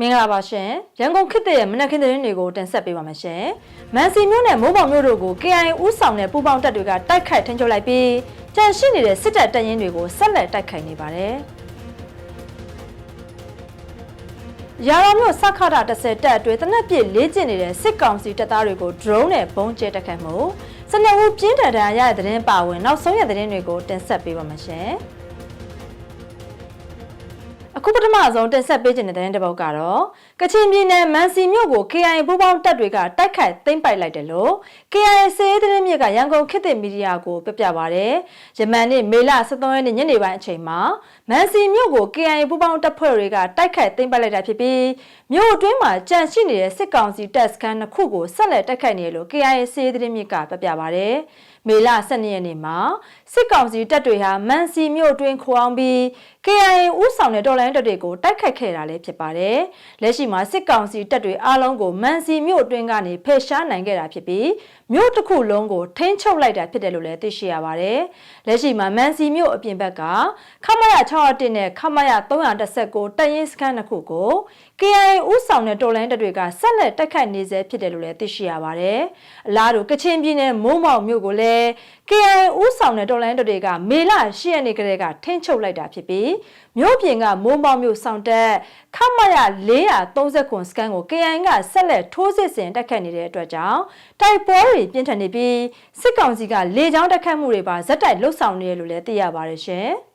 မင်္ဂလာပါရှင်ရန်ကုန်ခေတ်တဲ့မနက်ခင်းသတင်းတွေကိုတင်ဆက်ပေးပါမယ်ရှင်မန်စီမြို့နယ်မိုးပေါင်မြို့တို့ကို KIA ဦးဆောင်တဲ့ပူးပေါင်းတပ်တွေကတိုက်ခိုက်ထိန်းချုပ်လိုက်ပြီးကြန့်ရှိနေတဲ့စစ်တပ်တပ်ရင်းတွေကိုဆက်လက်တိုက်ခိုက်နေပါတယ်ရာရောမြို့စခတာ30တပ်အတွင်းတနက်ပြည့်လေးကျင်နေတဲ့စစ်ကောင်စီတပ်သားတွေကို drone နဲ့ဘုံးကျဲတိုက်ခိုက်မှုစနဝူပြင်းထန်ဒဏ်ရာရတဲ့သတင်းပါဝင်နောက်ဆုံးရသတင်းတွေကိုတင်ဆက်ပေးပါမယ်ရှင်။ အခုပထမဆုံးတင်ဆက်ပေးခြင်းတဲ့တဲ့တစ်ပုဒ်ကတော့ကချင်ပြည်နယ်မန်စီမြို့ကို KIA ပူးပေါင်းတပ်တွေကတိုက်ခိုက်သိမ်းပိုက်လိုက်တယ်လို့ KIA စေးသတင်းမြစ်ကရန်ကုန်ခေတ်သစ်မီဒီယာကိုပြပြပါရယ်ယမန်နေ့မေလ23ရက်နေ့ညနေပိုင်းအချိန်မှာမန်စီမြို့ကို KIA ပူးပေါင်းတပ်ဖွဲ့တွေကတိုက်ခိုက်သိမ်းပိုက်လိုက်တာဖြစ်ပြီးမြို့အတွင်းမှာကြန့်ရှိနေတဲ့စစ်ကောင်စီတပ်စခန်းတစ်ခုကိုဆက်လက်တိုက်ခိုက်နေတယ်လို့ KIA စေးသတင်းမြစ်ကပြပြပါရယ်မေလ12ရက်နေ့မှာစစ်ကောင်စီတပ်တွေဟာမန်စီမြို့အတွင်းခိုအောင်ပြီး KIA ဦးဆောင်တဲ့တော်လိုင်းတပ်တွေကိုတိုက်ခိုက်ခဲ့တာလည်းဖြစ်ပါတယ်။လက်ရှိမှာစစ်ကောင်စီတပ်တွေအားလုံးကိုမန်စီမြို့အတွင်းကနေဖယ်ရှားနိုင်ခဲ့တာဖြစ်ပြီးမြို့တစ်ခုလုံးကိုထိန်းချုပ်လိုက်တာဖြစ်တယ်လို့လည်းသိရှိရပါတယ်။လက်ရှိမှာမန်စီမြို့အပြင်ဘက်ကခမရ601နဲ့ခမရ319တပ်ရင်းစခန်းတစ်ခုကို KIA ဦးဆောင်တဲ့တော်လိုင်းတပ်တွေကဆက်လက်တိုက်ခိုက်နေဆဲဖြစ်တယ်လို့လည်းသိရှိရပါတယ်။အလားတူကချင်ပြည်နယ်မိုးမောက်မြို့ကိုလည်း KIA ဦးဆောင်တဲ့တော်လိုင်းတပ်တွေကမေလ10ရက်နေ့ကတည်းကထိန်းချုပ်လိုက်တာဖြစ်ပြီးမြို့ပြင်ကမိုးမောက်မြို့ဆောင်တက်ခမရ430ခွန်စကန်ကို KIA ကဆက်လက်ထိုးစစ်ဆင်တိုက်ခတ်နေတဲ့အတွက်ကြောင့်တိုက်ပွဲတွေပြင်းထန်နေပြီးစစ်ကောင်စီကလေကြောင်းတိုက်ခတ်မှုတွေပါဇက်တိုက်လှုပ်ဆောင်နေတယ်လို့လည်းသိရပါတယ်ရှင်။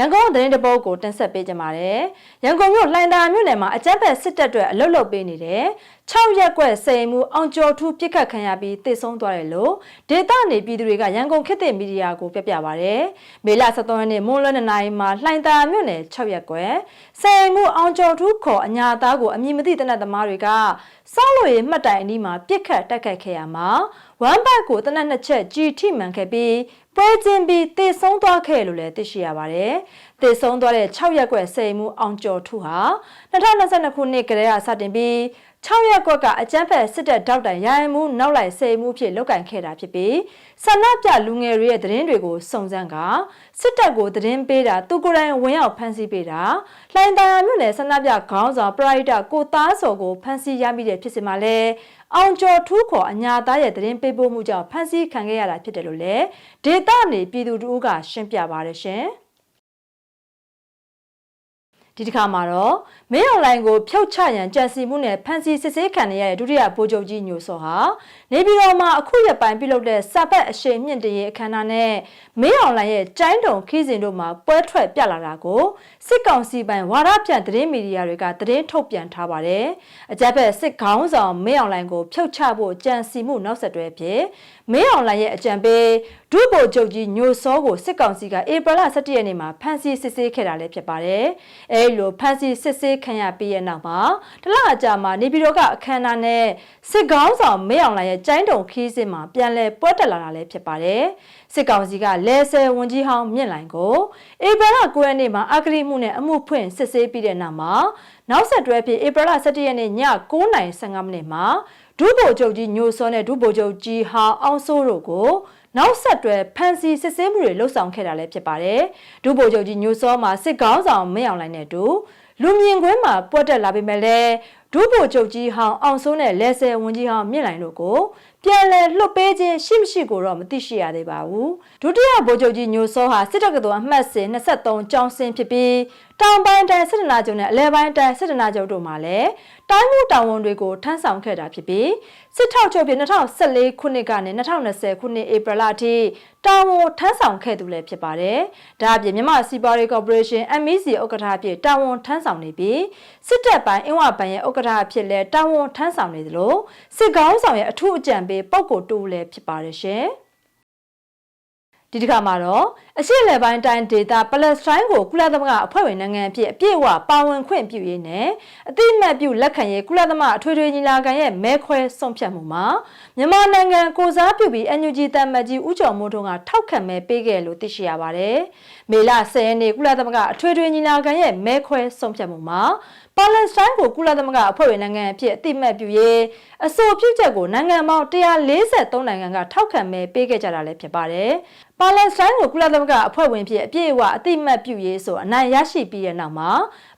ရန်ကုန်သတင်းတပုတ်ကိုတင်ဆက်ပေးကြပါမယ်။ရန်ကုန်မြို့လှိုင်သာမြို့နယ်မှာအကြမ်းဖက်စစ်တပ်တွေအလုတ်လုတ်ပေးနေတဲ့6ရက်ကွက်စိန်မှုအောင်ကျော်ထူးပြစ်ခတ်ခံရပြီးတေဆုံးသွားတယ်လို့ဒေတာနေပြည်သူတွေကရန်ကုန်ခေတ်သစ်မီဒီယာကိုပြပြပါဗျ။မေလ23ရက်နေ့မွန်းလွဲ2နာရီမှာလှိုင်သာမြို့နယ်6ရက်ကွက်စိန်မှုအောင်ကျော်ထူးခေါ်အညာသားကိုအမည်မသိတနတ်သမားတွေကစောက်လို့ရမှတ်တိုင်အနီးမှာပြစ်ခတ်တိုက်ခိုက်ခဲ့ရမှာဝမ်ဘတ်ကိုတနတ်နှစ်ချက်ကြီးထိမှန်ခဲ့ပြီး ပွဲချင်းပြီးတေဆုံးသွားခဲ့လို့လည်းသိရှိရပါတယ်။တေဆုံးသွားတဲ့6ရက်ကွက်စိန်မှုအောင်ကျော်ထူးဟာ2022ခုနှစ်ကတည်းကစတင်ပြီး6ရက်ကွက်ကအကြမ်းဖက်စစ်တပ်တောက်တိုင်ရိုင်မှုနောက်လိုက်စေမှုဖြစ်လုတ်ကင်ခဲ့တာဖြစ်ပြီးဆန္ဒပြလူငယ်တွေရဲ့သတင်းတွေကိုစုံစမ်းကစစ်တပ်ကိုသတင်းပေးတာသူကိုယ်တိုင်ဝင်ရောက်ဖမ်းဆီးပေးတာလှိုင်သာယာမြို့နယ်ဆန္ဒပြခေါင်းဆောင်ပရိုက်တာကိုသားစော်ကိုဖမ်းဆီးရမိတဲ့ဖြစ်စဉ်မှာလဲ အောင်ကျော်ထူးခေါ်အညာသားရဲ့သတင်းပေးပို့မှုကြောင့်ဖမ်းဆီးခံခဲ့ရတာဖြစ်တယ်လို့လည်းဒေတာနေပြည်သူတို့ကရှင်းပြပါတယ်ရှင်။ဒီတစ်ခါမှာတော့မင်းအွန်လိုင်းကိုဖြုတ်ချရန်ကြံစီမှုနဲ့ဖန်စီစစ်ဆေးခံရတဲ့ဒုတိယဗိုလ်ချုပ်ကြီးညိုစောဟာ နေပြည်တော်မှာအခုရက်ပိုင်းပြုလုပ်တဲ့စာပတ်အရှိန်မြင့်တရေအခမ်းအနားနဲ့မင်းအွန်လိုင်းရဲ့ကျိုင်းတုံခီးစဉ်တို့မှာပွဲထွက်ပြလာတာကိုစစ်ကောင်စီပိုင်ဝါဒပြန့်သတင်းမီဒီယာတွေကသတင်းထုတ်ပြန်ထားပါတယ်။အကြမ်းဖက်စစ်ခေါင်းဆောင်မင်းအွန်လိုင်းကိုဖြုတ်ချဖို့ကြံစီမှုနောက်ဆက်တွဲဖြစ်မင်းအွန်လိုင်းရဲ့အကြံပေးဒုဗိုလ်ချုပ်ကြီးညိုစောကိုစစ်ကောင်စီကဧပြီလ17ရက်နေ့မှာဖမ်းဆီးစစ်ဆေးခဲ့တာလည်းဖြစ်ပါတယ်။အဲဒီလိုဖမ်းဆီးစစ်ဆေးခံရပြီးရဲ့နောက်မှာတလအကြာမှာနေပြည်တော်ကအခမ်းအနားနဲ့စစ်ကောင်းဆောင်မင်းအောင်လှိုင်ရဲ့ကျိုင်းတုံခီးစင်မှာပြန်လည်ပွဲတက်လာတာလည်းဖြစ်ပါတယ်။စစ်ကောင်စီကလဲဆယ်ဝန်ကြီးဟောင်းမြင့်လိုင်ကိုဧပြီလ9ရက်နေ့မှာအဂရိမှုနဲ့အမှုဖွင့်စစ်ဆေးပြီးတဲ့နောက်မှာနောက်ဆက်တွဲဖြစ်ဧပြီလ17ရက်နေ့ည9:15မိနစ်မှာဒုဗိုလ်ချုပ်ကြီးညိုစောနဲ့ဒုဗိုလ်ချုပ်ကြီးဟာအောင်စိုးတို့ကိုနောက်ဆက်တွဲဖန်စီစစ်ဆေးမှုတွေလှုပ်ဆောင်ခဲ့တာလည်းဖြစ်ပါတယ်။ဒုဗိုလ်ချုပ်ကြီးညိုစောမှာစစ်ကောင်းဆောင်မင်းအောင်လှိုင်နဲ့တူလူမြင်ကွင်းမှာပွက်တက်လာပေမဲ့လည်း ဒုဗိုလ်ချုပ်ကြီးဟောင်းအောင်စိုးနဲ့လဲဆယ်ဝန်ကြီးဟောင်းမြင့်လိုင်တို့ကိုပြန်လည်လွတ်ပေးခြင်းရှိမရှိကိုတော့မသိရှိရသေးပါဘူးဒုတိယဗိုလ်ချုပ်ကြီးညိုစောဟာစစ်တပ်ကတော်အမှတ်စဉ်23ကျောင်းစင်ဖြစ်ပြီးတောင်ပိုင်းတိုင်းစစ်တနာချုပ်နဲ့အလဲပိုင်းတိုင်းစစ်တနာချုပ်တို့မှာလည်းတိုင်းမှုတာဝန်တွေကိုထမ်းဆောင်ခဲ့တာဖြစ်ပြီးစစ်ထောက်ချုပ်ပြည်2014ခုနှစ်ကနေ2020ခုနှစ်ဧပြီလအထိတာဝန်ထမ်းဆောင်ခဲ့သူလည်းဖြစ်ပါတယ်။ဒါအပြင်မြန်မာစီပါရီကော်ပိုရေးရှင်း MEC ဥက္ကဋ္ဌအဖြစ်တာဝန်ထမ်းဆောင်နေပြီးစစ်တပ်ပိုင်းအင်ဝဘဏ်ရဲ့ဥက္ကဋ္ဌအဖြစ်လည်းတာဝန်ထမ်းဆောင်နေသလိုစစ်ကောင်းဆောင်ရဲ့အထူးအကြံပေးပုဂ္ဂိုလ်တူလည်းဖြစ်ပါတယ်ရှင်။ဒီတစ်ခါမှာတော့ အရှိလေပိုင်းတိုင်းဒေတာပလက်စတိုင်းကိုကုလသမဂ္ဂအဖွဲ့ဝင်နိုင်ငံအဖြစ်အပြည့်အဝပါဝင်ခွင့်ပြုရေးနဲ့အတိအမှတ်ပြုလက်ခံရေးကုလသမဂ္ဂအထွေထွေညီလာခံရဲ့မဲခွဲဆုံးဖြတ်မှုမှာမြန်မာနိုင်ငံကိုစားပြုပြီး NUG တမ္မကြီးဦးကျော်မိုးထွန်းကထောက်ခံမဲပေးခဲ့လို့သိရှိရပါတယ်။မေလ10ရက်နေ့ကုလသမဂ္ဂအထွေထွေညီလာခံရဲ့မဲခွဲဆုံးဖြတ်မှုမှာပါလက်စတိုင်းကိုကုလသမဂ္ဂအဖွဲ့ဝင်နိုင်ငံအဖြစ်အတိအမှတ်ပြုရေးအဆိုပြုချက်ကိုနိုင်ငံပေါင်း143နိုင်ငံကထောက်ခံမဲပေးခဲ့ကြတာလည်းဖြစ်ပါတယ်။ပါလက်စတိုင်းကိုကုလသမဂ္ဂအဖွဲ့ဝင်ဖြစ်အပြည့်အဝအတိအမှတ်ပြုရေးဆိုအနိုင်ရရှိပြီးတဲ့နောက်မှာ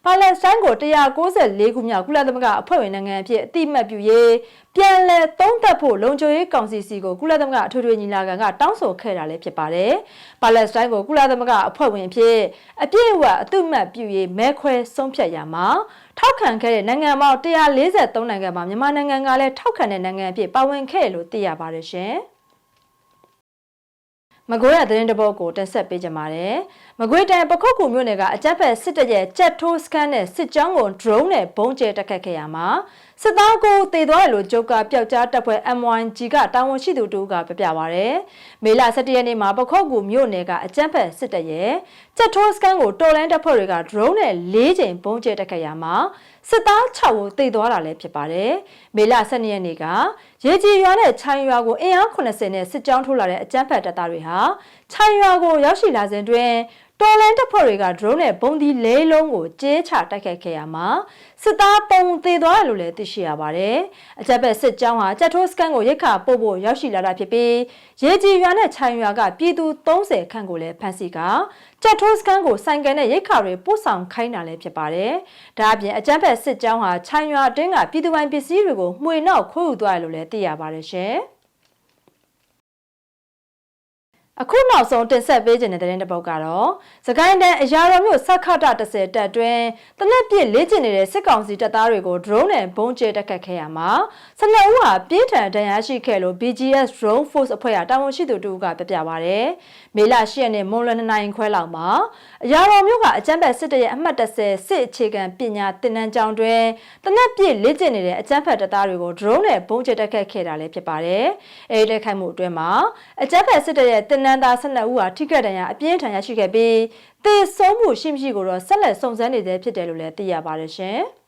ပါလက်စတိုင်းကို194ခုမြောက်ကုလသမဂ္ဂအဖွဲ့ဝင်နိုင်ငံအဖြစ်အတိအမှတ်ပြုရေးပြန်လည်သုံးသပ်ဖို့လုံခြုံရေးကောင်စီစီကိုကုလသမဂ္ဂအထွေထွေညီလာခံကတောင်းဆိုခဲ့တာလည်းဖြစ်ပါတယ်။ပါလက်စတိုင်းကိုကုလသမဂ္ဂအဖွဲ့ဝင်အဖြစ်အပြည့်အဝအတိအမှတ်ပြုရေးမဲခွဲဆုံးဖြတ်ရမှာထောက်ခံခဲ့တဲ့နိုင်ငံပေါင်း143နိုင်ငံမှာမြန်မာနိုင်ငံကလည်းထောက်ခံတဲ့နိုင်ငံအဖြစ်ပါဝင်ခဲ့လို့သိရပါတယ်ရှင်။ မကွေးရသတင်းတပုတ်ကိုတင်ဆက်ပေးကြပါမယ်။မကွေးတိုင်းပခုတ်ကူမြို့နယ်ကအကြက်ဖက်စစ်တပ်ရဲ့ကြက်ထိုးစကန်နဲ့စစ်ကြောင်းကို drone နဲ့ဘုံကျဲတက်ခတ်ခဲ့ရမှာစစ်သားကိုတည်သွားတယ်လို့ဂျုတ်ကပျောက်ကြားတပ်ဖွဲ့ M1G ကတာဝန်ရှိသူတို့ကပြပြပါရယ်။မေလ17ရက်နေ့မှာပခုတ်ကူမြို့နယ်ကအကြက်ဖက်စစ်တပ်ရဲ့ကြက်ထိုးစကန်ကိုတော်လန်တပ်ဖွဲ့တွေက drone နဲ့၄ချိန်ဘုံကျဲတက်ခတ်ရမှာစစ်သား6ဦးတိတ်သွားတာလည်းဖြစ်ပါတယ်။မေလ12ရက်နေ့ကရေကြီးရွာနဲ့ခြိုင်ရွာကိုအင်အား80နဲ့စစ်ကြောင်းထိုးလာတဲ့အကြမ်းဖက်တပ်သားတွေဟာ ခြိုင်ရွာကိုရောက်ရှိလာစဉ်တွင်တော်လန်တပ်ဖွဲ့တွေက drone နဲ့ဘုံဒီလဲလုံးကိုကျဲချတိုက်ခိုက်ခဲ့ရမှာစစ်သားပုံသေးသွားတယ်လို့လည်းသိရှိရပါတယ်။အကြက်ဘက်စစ်ကြောင်းဟာကြက်ထိုးစကန်ကိုရိတ်ခါပို့ဖို့ရောက်ရှိလာတာဖြစ်ပြီးရေကြီးရွာနဲ့ခြိုင်ရွာကပြည်သူ30ခန့်ကိုလည်းဖမ်းဆီးကကြက်ထိုးစကန်ကိုဆိုင်ကန်နဲ့ရိတ်ခါတွေပို့ဆောင်ခိုင်းတာလည်းဖြစ်ပါတယ်။ဒါအပြင်အကြက်ဘက်စစ်ကြောင်းဟာခြိုင်ရွာအတွင်းကပြည်သူပိုင်ပစ္စည်းတွေကိုမှွေနောက်ခိုးယူသွားတယ်လို့လည်းသိရပါတယ်ရှင်။ အခုနောက်ဆုံးတင်ဆက်ပေးခြင်းတဲ့တဲ့တစ်ပုတ်ကတော့စကိုင်းတန်းအရာတော်မြို့စခထ30တပ်တွင်တနက်ပြစ်လေ့ကျင့်နေတဲ့စစ်ကောင်စီတပ်သားတွေကို drone နဲ့ဘုံကျဲတက်ခတ်ခဲ့ရမှာ12ဦးဟာပြင်းထန်ဒဏ်ရာရှိခဲ့လို့ BGS drone force အဖွဲ့ကတာဝန်ရှိသူတို့ကပြပြပါဗျ။မေလ10ရက်နေ့မွန်လွန်2နိုင်ခွဲလောက်မှာအရာတော်မြို့ကအကြမ်းဖက်စစ်တပ်ရဲ့အမှတ်30စစ်အခြေခံပညာသင်တန်းကျောင်းတွင်တနက်ပြစ်လေ့ကျင့်နေတဲ့အကြမ်းဖက်တပ်သားတွေကို drone နဲ့ဘုံကျဲတက်ခတ်ခဲ့တာလည်းဖြစ်ပါတယ်။အဲဒီတိုက်ခိုက်မှုအတွင်းမှာအကြမ်းဖက်စစ်တပ်ရဲ့သင်တန်းသား12ဦးဟာထိခိုက်ဒဏ်ရာအပြင်းထန်ရရှိခဲ့ပြီးသေဆုံးမှုရှိမရှိကိုတော့ဆက်လက်စုံစမ်းနေသေးဖြစ်တယ်လို့လည်းသိရပါတယ်ရှင်။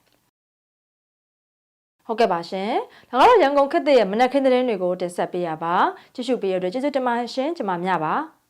ဟုတ်ကဲ့ပါရှင်။ဒါကတော့ရန်ကုန်ခေတ်ရဲ့မနက်ခင်းသတင်းတွေကိုတင်ဆက်ပေးရပါ။ကြည့်ရှုပေးရတဲ့ကျေးဇူးတင်ပါတယ်ရှင်။ကျွန်မမြပါ။